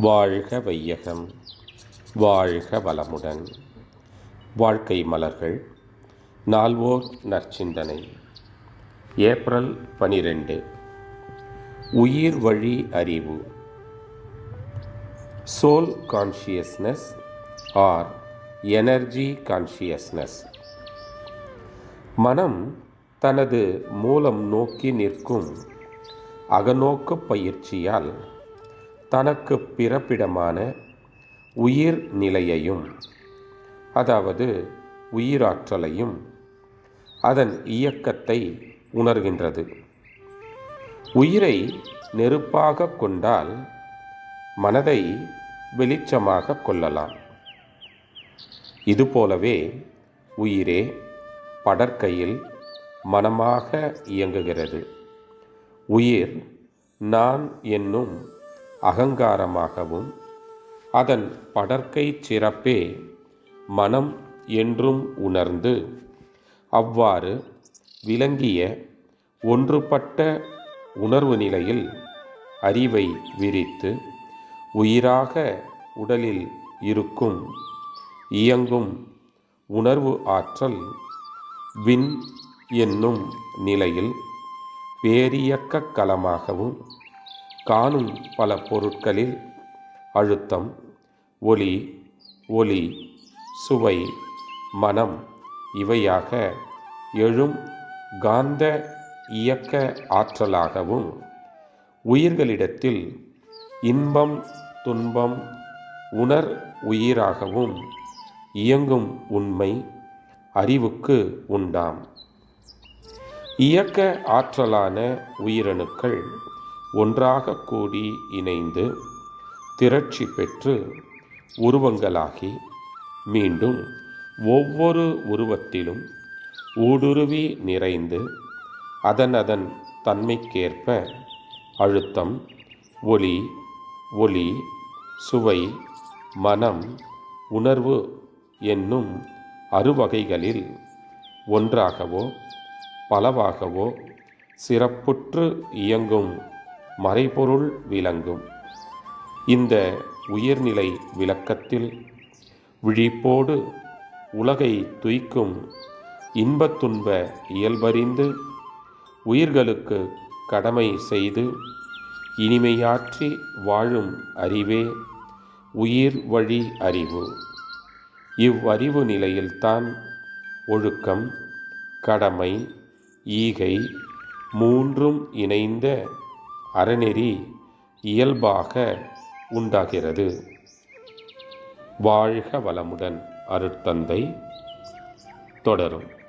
வாழ்க வையகம் வாழ்க வளமுடன். வாழ்க்கை மலர்கள் நால்வோர் நற்சிந்தனை. ஏப்ரல் பனிரெண்டு. உயிர் வழி அறிவு. Soul consciousness or energy consciousness மனம் தனது மூலம் நோக்கி நிற்கும் அகநோக்கு பயிற்சியால் தனக்கு பிறப்பிடமான உயிர் நிலையையும் அதாவது உயிராற்றலையும் அதன் இயக்கத்தை உணர்கின்றது. உயிரை நெருப்பாக கொண்டால் மனதை வெளிச்சமாக கொள்ளலாம். இதுபோலவே உயிரே படற்கையில் மனமாக இயங்குகிறது. உயிர் நான் என்னும் அகங்காரமாகவும் அதன் படற்கை சிறப்பே மனம் என்றும் உணர்ந்து அவ்வாறு விளங்கிய ஒன்றுபட்ட உணர்வு நிலையில் அறிவை விரித்து உயிராக உடலில் இருக்கும் இயங்கும் உணர்வு ஆற்றல் வின் என்னும் நிலையில் பேரியக்க களமாகவும் காணும் பல பொருட்களில் அழுத்தம் ஒளி ஒளி சுவை மனம் இவையாக எழும் காந்த இயக்க ஆற்றலாகவும் உயிர்களிடத்தில் இன்பம் துன்பம் உணர் உயிராகவும் இயங்கும் உண்மை அறிவுக்கு உண்டாம். இயக்க ஆற்றலான உயிரணுக்கள் ஒன்றாக கூடி இணைந்து திரட்சி பெற்று உருவங்களாகி மீண்டும் ஒவ்வொரு உருவத்திலும் ஊடுருவி நிறைந்து அதன் அதன் தன்மைக்கேற்ப அழுத்தம் ஒளி ஒளி சுவை மனம் உணர்வு என்னும் அறுவகைகளில் ஒன்றாகவோ பலவாகவோ சிறப்புற்று இயங்கும் மறைபொருள் விளங்கும். இந்த உயர்நிலை விளக்கத்தில் விழிப்போடு உலகை துய்க்கும் இன்பத்துன்ப இயல்பறிந்து உயிர்களுக்கு கடமை செய்து இனிமையாற்றி வாழும் அறிவே உயிர் வழி அறிவு. இவ்வறிவு நிலையில்தான் ஒழுக்கம் கடமை ஈகை மூன்றும் இணைந்த அறநெறி இயல்பாக உண்டாகிறது. வாழ்க வளமுடன் அருட்தந்தை. தொடரும்.